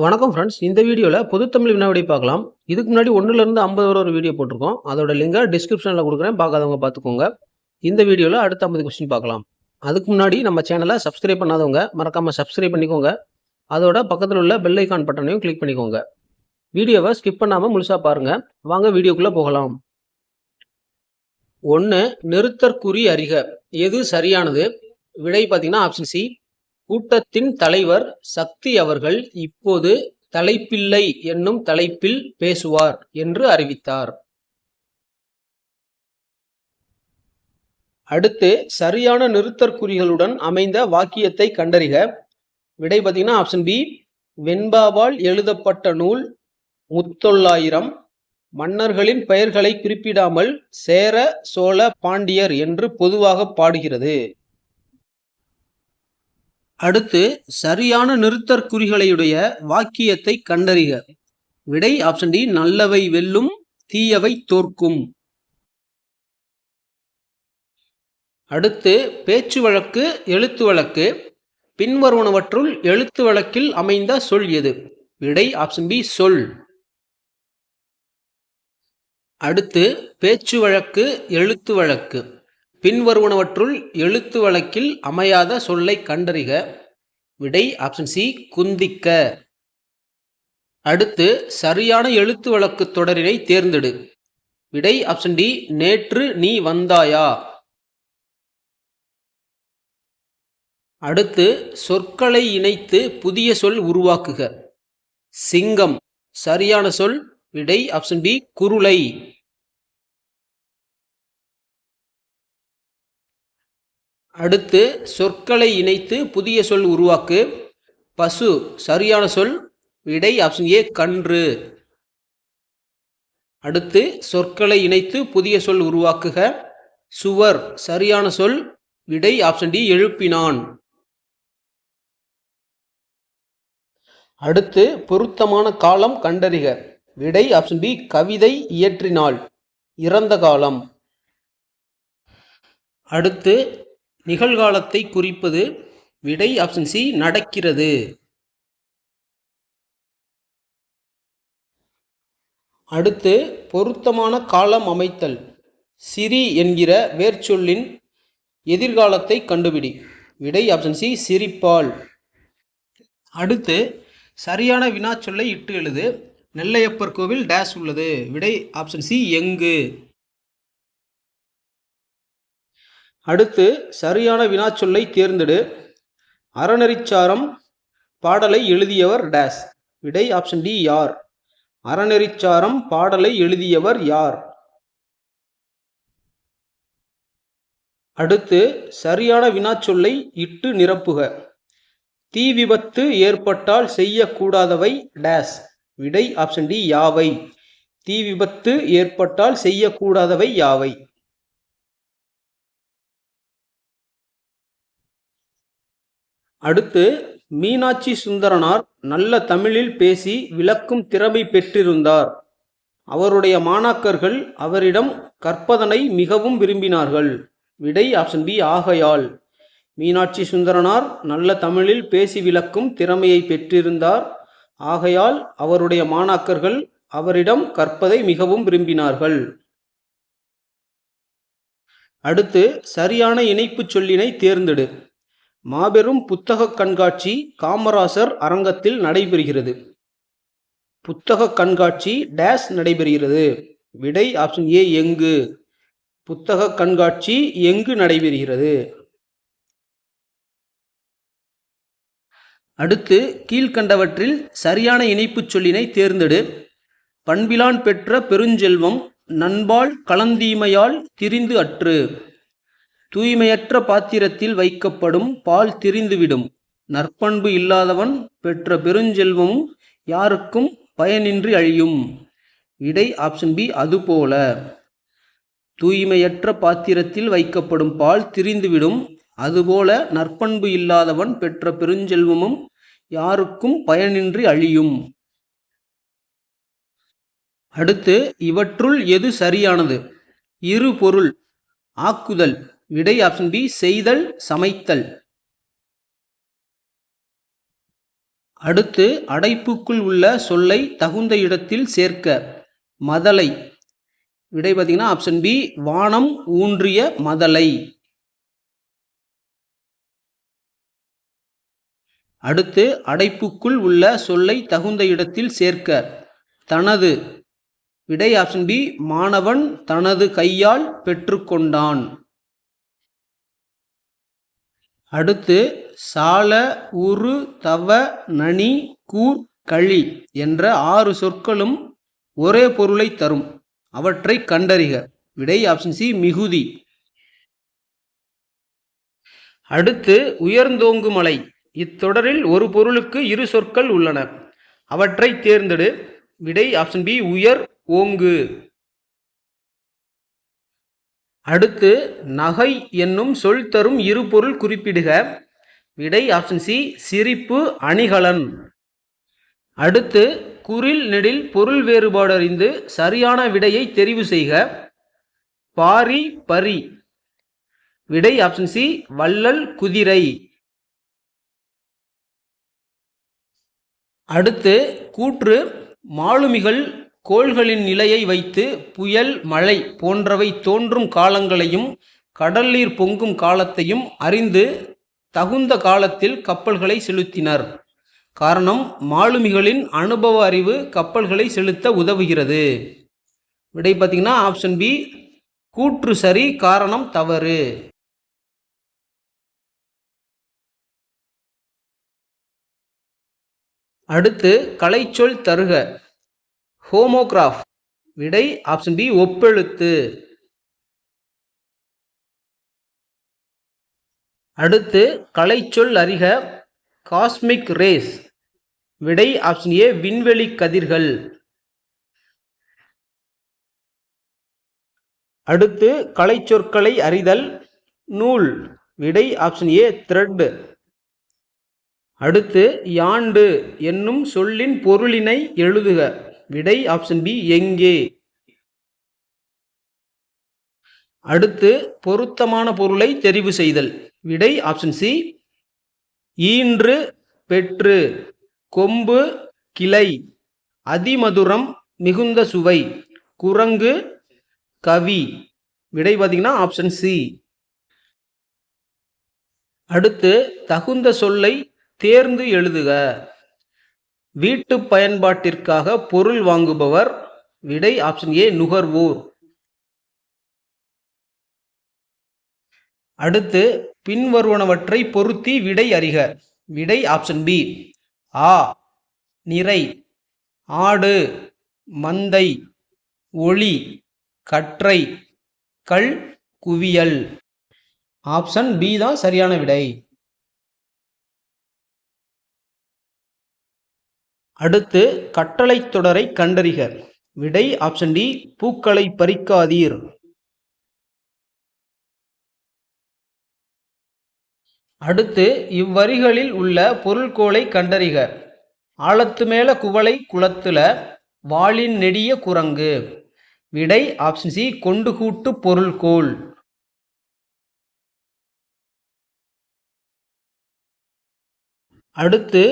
வணக்கம் ஃப்ரெண்ட்ஸ் இந்த வீடியோவில் பொதுத்தமிழ் வினாவிடை பார்க்கலாம். இதுக்கு முன்னாடி ஒன்றுலேருந்து ஐம்பது வரை ஒரு வீடியோ போட்டிருக்கோம். அதோட லிங்கை டிஸ்கிரிப்ஷனில் கொடுக்குறேன். பார்க்காதவங்க பார்த்துக்கோங்க. இந்த வீடியோவில் அடுத்த ஐம்பது கொஸ்டின் பார்க்கலாம். அதுக்கு முன்னாடி நம்ம சேனலை சப்ஸ்கிரைப் பண்ணாதவங்க மறக்காமல் சப்ஸ்கிரைப் பண்ணிக்கோங்க. அதோட பக்கத்தில் உள்ள பெல் ஐக்கான் பட்டனையும் கிளிக் பண்ணிக்கோங்க. வீடியோவை ஸ்கிப் பண்ணாமல் முழுசாக பாருங்கள் வாங்க வீடியோக்குள்ளே போகலாம். ஒன்று நிறுத்தற்குறி அறிக. எது சரியானது? விடை பார்த்தீங்கன்னா ஆப்ஷன் சி கூட்டத்தின் தலைவர் சக்தி அவர்கள் இப்போது தலைப்பில்லை என்னும் தலைப்பில் பேசுவார் என்று அறிவித்தார். அடுத்து சரியான நிறுத்தற்குறிகளுடன் அமைந்த வாக்கியத்தை கண்டறிக. விடை பார்த்தீங்கன்னா ஆப்ஷன் பி வெண்பாவால் எழுதப்பட்ட நூல் முத்தொள்ளாயிரம் மன்னர்களின் பெயர்களை குறிப்பிடாமல் சேர சோழ பாண்டியர் என்று பொதுவாக பாடுகிறது. அடுத்து சரியான நிறுத்தற்குறிகளையுடைய வாக்கியத்தை கண்டறிக. விடை ஆப்ஷன் டி நல்லவை வெல்லும் தீயவை தோற்கும். அடுத்து பேச்சு வழக்கு எழுத்து வழக்கு. பின்வருவனவற்றுள் எழுத்து வழக்கில் அமைந்த சொல் எது? விடை ஆப்ஷன் பி சொல். அடுத்து பேச்சு வழக்கு எழுத்து வழக்கு. பின்வருவனவற்றுள் எழுத்து வழக்கில் அமையாத சொல்லை கண்டறிக. விடை ஆப்ஷன் சி குந்திக்க. அடுத்து சரியான எழுத்து வழக்கு தொடரினை தேர்ந்தெடு. விடை ஆப்ஷன் டி நேற்று நீ வந்தாயா? அடுத்து சொற்களை இணைத்து புதிய சொல் உருவாக்குக. சிங்கம் சரியான சொல். விடை ஆப்ஷன் பி குருளை. அடுத்து சொற்களை இணைத்து புதிய சொல் உருவாக்கு. பசு சரியான சொல். விடை ஆப்ஷன் ஏ கன்று. அடுத்து சொற்களை இணைத்து புதிய சொல் உருவாக்குக. சுவர் சரியான சொல். விடை ஆப்ஷன் டி எழுப்பினான். அடுத்து பொருத்தமான காலம் கண்டறிக. விடை ஆப்ஷன் பி கவிதை இயற்றினாள். இறந்த காலம். அடுத்து நிகழ்காலத்தை குறிப்பது விடை ஆப்ஷன் சி நடக்கிறது. அடுத்து பொருத்தமான காலம் அமைத்தல். சிரி என்கிற வேர்ச்சொல்லின் எதிர்காலத்தை கண்டுபிடி. விடை ஆப்ஷன் சி சிரிப்பால். அடுத்து சரியான வினாச்சொல்லை இட்டு எழுது. நெல்லையப்பர் கோவில் டேஷ் உள்ளது. விடை ஆப்ஷன் சி எங்கு? அடுத்து சரியான வினாச்சொல்லை தேர்ந்தெடு. அறநெறிச்சாரம் பாடலை எழுதியவர் டேஸ். விடை ஆப்ஷன் டி யார்? அறநெறிச்சாரம் பாடலை எழுதியவர் யார்? அடுத்து சரியான வினாச்சொல்லை இட்டு நிரப்புக. தீ விபத்து ஏற்பட்டால் செய்யக்கூடாதவை டேஸ். விடை ஆப்ஷன் டி யாவை? தீ விபத்து ஏற்பட்டால் செய்யக்கூடாதவை யாவை? அடுத்து மீனாட்சி சுந்தரனார் நல்ல தமிழில் பேசி விளக்கும் திறமை பெற்றிருந்தார். அவருடைய மாணாக்கர்கள் அவரிடம் கற்பதனை மிகவும் விரும்பினார்கள். விடை ஆப்ஷன் பி ஆகையால் மீனாட்சி சுந்தரனார் நல்ல தமிழில் பேசி விளக்கும் திறமையை பெற்றிருந்தார். ஆகையால் அவருடைய மாணாக்கர்கள் அவரிடம் கற்பதை மிகவும் விரும்பினார்கள். அடுத்து சரியான இணைப்புச் சொல்லினை தேர்ந்தெடு. மாபெரும் புத்தக கண்காட்சி காமராசர் அரங்கத்தில் நடைபெறுகிறது. புத்தக கண்காட்சி டேஸ் நடைபெறுகிறது. விடை ஆப்ஷன் ஏ எங்கு? புத்தக கண்காட்சி எங்கு நடைபெறுகிறது? அடுத்து கீழ்கண்டவற்றில் சரியான இணைப்புச் சொல்லினை தேர்ந்தெடு. பண்பிலான் பெற்ற பெருஞ்செல்வம் நண்பால் கலந்தீமையால் திரிந்து அற்று. தூய்மையற்ற பாத்திரத்தில் வைக்கப்படும் பால் திரிந்துவிடும். நற்பண்பு இல்லாதவன் பெற்ற பெருஞ்செல்வமும் யாருக்கும் பயனின்றி அழியும். இடை ஆப்ஷன் பி அதுபோல. தூய்மையற்ற பாத்திரத்தில் வைக்கப்படும் பால் திரிந்துவிடும். அதுபோல நற்பண்பு இல்லாதவன் பெற்ற பெருஞ்செல்வமும் யாருக்கும் பயனின்றி அழியும். அடுத்து இவற்றுள் எது சரியானது? இரு பொருள். ஆக்குதல். விடை ஆப்ஷன் பி செய்தல் சமைத்தல். அடுத்து அடைப்புக்குள் உள்ள சொல்லை தகுந்த இடத்தில் சேர்க்க. மதலை. விடை பார்த்தீங்கன்னா ஆப்ஷன் பி வானம் ஊன்றிய மதலை. அடுத்து அடைப்புக்குள் உள்ள சொல்லை தகுந்த இடத்தில் சேர்க்க. தனது. விடை ஆப்ஷன் பி மாணவன் தனது கையால் பெற்றுக்கொண்டான். அடுத்து சால உரு தவ நனி கூர் களி என்ற ஆறு சொற்களும் ஒரே பொருளை தரும். அவற்றை கண்டறிக. விடை ஆப்ஷன் சி மிகுதி. அடுத்து உயர்ந்தோங்கு மலை. இத்தொடரில் ஒரு பொருளுக்கு இரு சொற்கள் உள்ளன. அவற்றை தேர்ந்தெடு. விடை ஆப்ஷன் பி உயர் ஓங்கு. அடுத்து நகை என்னும் சொல் தரும் இரு பொருள் குறிப்பிடுக. விடை ஆப்ஷன் சி சிரிப்பு அணிகலன். அடுத்து குரில் நெடில் பொருள் வேறுபாடு அறிந்து சரியான விடையை தெரிவு செய்க. பாரி பரி. விடை ஆப்ஷன் சி வள்ளல் குதிரை. அடுத்து கூற்று மாலுமிகள் கோள்களின் நிலையை வைத்து புயல் மழை போன்றவை தோன்றும் காலங்களையும் கடல் நீர் பொங்கும் காலத்தையும் அறிந்து தகுந்த காலத்தில் கப்பல்களை செலுத்தினர். காரணம் மாலுமிகளின் அனுபவ அறிவு கப்பல்களை செலுத்த உதவுகிறது. விடை பார்த்தீங்கன்னா ஆப்ஷன் பி கூற்று சரி காரணம் தவறு. அடுத்து கலைச்சொல் தருக. ஹோமோகிராஃப். விடை ஆப்ஷன் பி ஒப்பெழுத்து. அடுத்து கலைச்சொல் அறிக காஸ்மிக் ரேஸ் விடை ஆப்ஷன் ஏ விண்வெளி கதிர்கள். அடுத்து கலைச்சொற்களை அறிதல் நூல். விடை ஆப்ஷன் ஏ த்ரெட் அடுத்து யாண்டு என்னும் சொல்லின் பொருளினை எழுதுக. விடை ஆப்ஷன் பி எங்கே? அடுத்து பொருத்தமான பொருளை தெரிவு செய்தல். விடை ஆப்ஷன் சி ஈன்று பெற்று கொம்பு கிளை அதிமதுரம் மிகுந்த சுவை குரங்கு கவி. விடை பார்த்தீங்கன்னா ஆப்ஷன் சி அடுத்து தகுந்த சொல்லை தேர்ந்து எழுதுக. வீட்டு பயன்பாட்டிற்காக பொருள் வாங்குபவர். விடை ஆப்ஷன் ஏ நுகர்வோர். அடுத்து பின்வருவனவற்றை பொருத்தி விடை அறிக. விடை ஆப்ஷன் பி ஆ நிறை ஆடு மந்தை ஒளி கற்றை கல் குவியல். ஆப்ஷன் பி தான் சரியான விடை. அடுத்து கட்டளை தொடரை கண்டறிக. விடை ஆப்ஷன் டி பூக்களை பறிக்காதீர். அடுத்து இவ்வரிகளில் உள்ள பொருள்கோளை கண்டறிக. ஆழத்து மேல குவளை குளத்துல வாளின் நெடிய குரங்கு. விடை ஆப்ஷன் சி கொண்டு கூட்டு பொருள்கோள். அடுத்து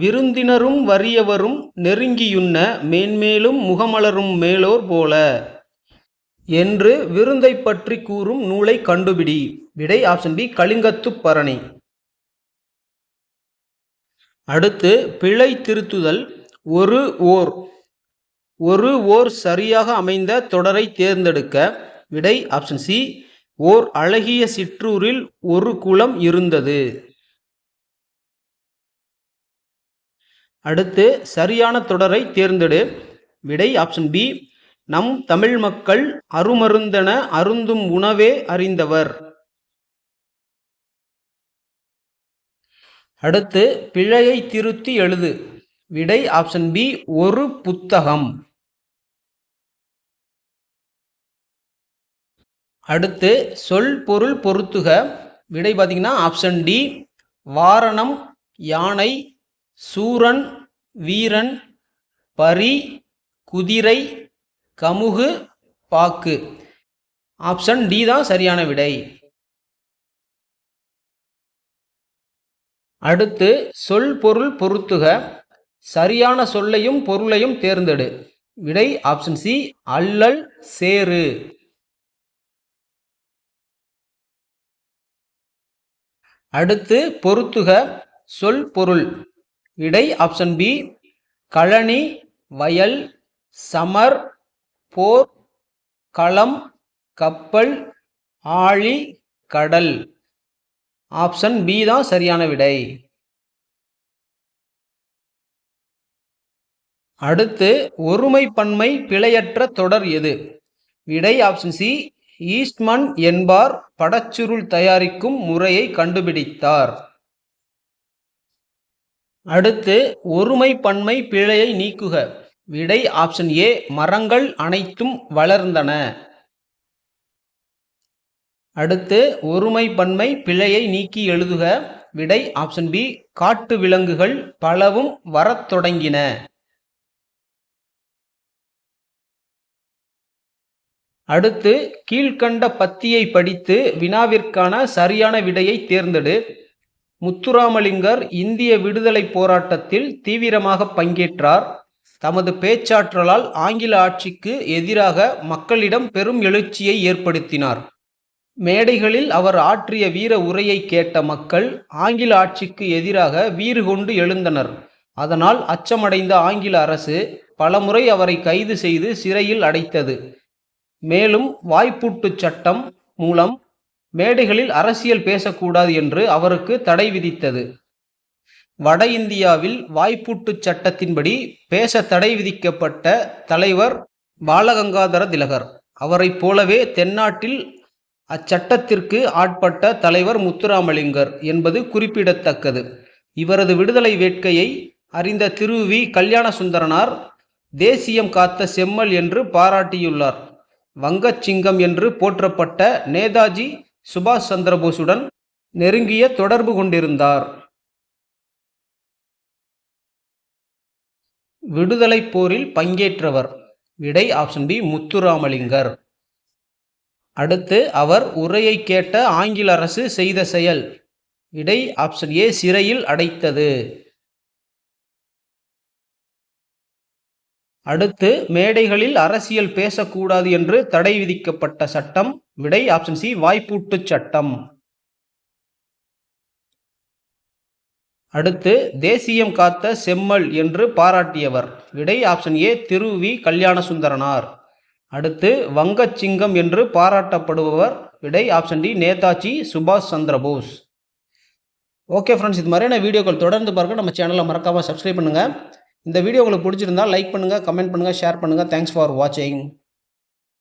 விருந்தினரும் வறியவரும் நெருங்கியுண்ண மேன்மேலும் முகமலரும் மேலோர் போல. என்று விருந்தை பற்றி கூறும் நூலை கண்டுபிடி. விடை ஆப்ஷன் பி கலிங்கத்து பரணி. அடுத்து பிழை திருத்துதல். ஒரு ஓர். ஒரு ஓர் சரியாக அமைந்த தொடரை தேர்ந்தெடுக்க. விடை ஆப்ஷன் சி ஓர் அழகிய சிற்றூரில் ஒரு குளம் இருந்தது. அடுத்து சரியான தொடரை தேர்ந்தெடு. விடை ஆப்ஷன் பி நம் தமிழ் மக்கள் அருமருந்தென அருந்தும் உணவே அறிந்தவர். அடுத்து பிழையை திருத்தி எழுது. விடை ஆப்ஷன் பி ஒரு புத்தகம். அடுத்து சொல் பொருள் பொருத்துக. விடை பார்த்தீங்கன்னா ஆப்ஷன் டி வாரணம் யானை சூரன் வீரன் பரி குதிரை கமுகு பாக்கு. ஆப்ஷன் டி தான் சரியான விடை. அடுத்து சொல் பொருள் பொருத்துக. சரியான சொல்லையும் பொருளையும் தேர்ந்தெடு. விடை ஆப்ஷன் சி அல்லல் சேரு அடுத்து பொருத்துக. சொல் பொருள். விடை ஆப்ஷன் பி கழனி வயல் சமர் போர் களம் கப்பல் ஆழி கடல். ஆப்ஷன் பி தான் சரியான விடை. அடுத்து ஒருமை பன்மை பிழையற்ற தொடர் எது? விடை ஆப்ஷன் சி ஈஸ்ட்மன் என்பார் படச்சுருள் தயாரிக்கும் முறையை கண்டுபிடித்தார். அடுத்து ஒருமை பன்மை பிழையை நீக்குக. விடை ஆப்ஷன் ஏ மரங்கள் அனைத்தும் வளர்ந்தன. அடுத்து ஒருமை பன்மை பிழையை நீக்கி எழுதுக. விடை ஆப்ஷன் பி காட்டு விலங்குகள் பலவும் வரத் தொடங்கின. அடுத்து கீழ்கண்ட பத்தியை படித்து வினாவிற்கான சரியான விடையை தேர்ந்தெடு. முத்துராமலிங்கர் இந்திய விடுதலை போராட்டத்தில் தீவிரமாக பங்கேற்றார். தமது பேச்சாற்றலால் ஆங்கில ஆட்சிக்கு எதிராக மக்களிடம் பெரும் எழுச்சியை ஏற்படுத்தினார். மேடைகளில் அவர் ஆற்றிய வீர உரையை கேட்ட மக்கள் ஆங்கில ஆட்சிக்கு எதிராக வீறு கொண்டு எழுந்தனர். அதனால் அச்சமடைந்த ஆங்கில அரசு பலமுறை அவரை கைது செய்து சிறையில் அடைத்தது. மேலும் வாய்ப்பூட்டு சட்டம் மூலம் மேடைகளில் அரசியல் பேசக்கூடாது என்று அவருக்கு தடை விதித்தது. வட இந்தியாவில் வாய்ப்பூட்டு சட்டத்தின்படி பேச தடை விதிக்கப்பட்ட தலைவர் பாலகங்காதர திலகர். அவரைப் போலவே தென்னாட்டில் அச்சட்டத்திற்கு ஆட்பட்ட தலைவர் முத்துராமலிங்கர் என்பது குறிப்பிடத்தக்கது. இவரது விடுதலை வேட்கையை அறிந்த திரு. வி. கல்யாண சுந்தரனார் தேசியம் காத்த செம்மல் என்று பாராட்டியுள்ளார். வங்கச்சிங்கம் என்று போற்றப்பட்ட நேதாஜி சுபாஷ் சந்திரபோஸுடன் நெருங்கிய தொடர்பு கொண்டிருந்தார். விடுதலை போரில் பங்கேற்றவர். விடை ஆப்ஷன் பி முத்துராமலிங்கர். அடுத்து அவர் உரையை கேட்ட ஆங்கில அரசு செய்த செயல். விடை ஆப்ஷன் ஏ சிறையில் அடைத்தது. அடுத்து மேடைகளில் அரசியல் பேசக்கூடாது என்று தடை விதிக்கப்பட்ட சட்டம். விடை ஆப்ஷன் சி வாய்ப்பூட்டு சட்டம். அடுத்து தேசியம் காத்த செம்மல் என்று பாராட்டியவர். விடை option A Thiru V Kalyanasundaranar. அடுத்து வங்கச்சிங்கம் என்று பாராட்டப்படுபவர். விடை ஆப்ஷன் டி நேதாஜி சுபாஷ் சந்திரபோஸ் ஓகே ஃப்ரெண்ட்ஸ் இது மாதிரியான வீடியோக்கள் தொடர்ந்து பாருங்கள் நம்ம சேனலை மறக்காமல் சப்ஸ்கிரைப் பண்ணுங்கள் இந்த வீடியோ உங்களுக்கு பிடிச்சிருந்தா லைக் பண்ணுங்கள் கமெண்ட் பண்ணுங்கள் ஷேர் பண்ணுங்கள் தேங்க்ஸ் ஃபார் வாட்சிங்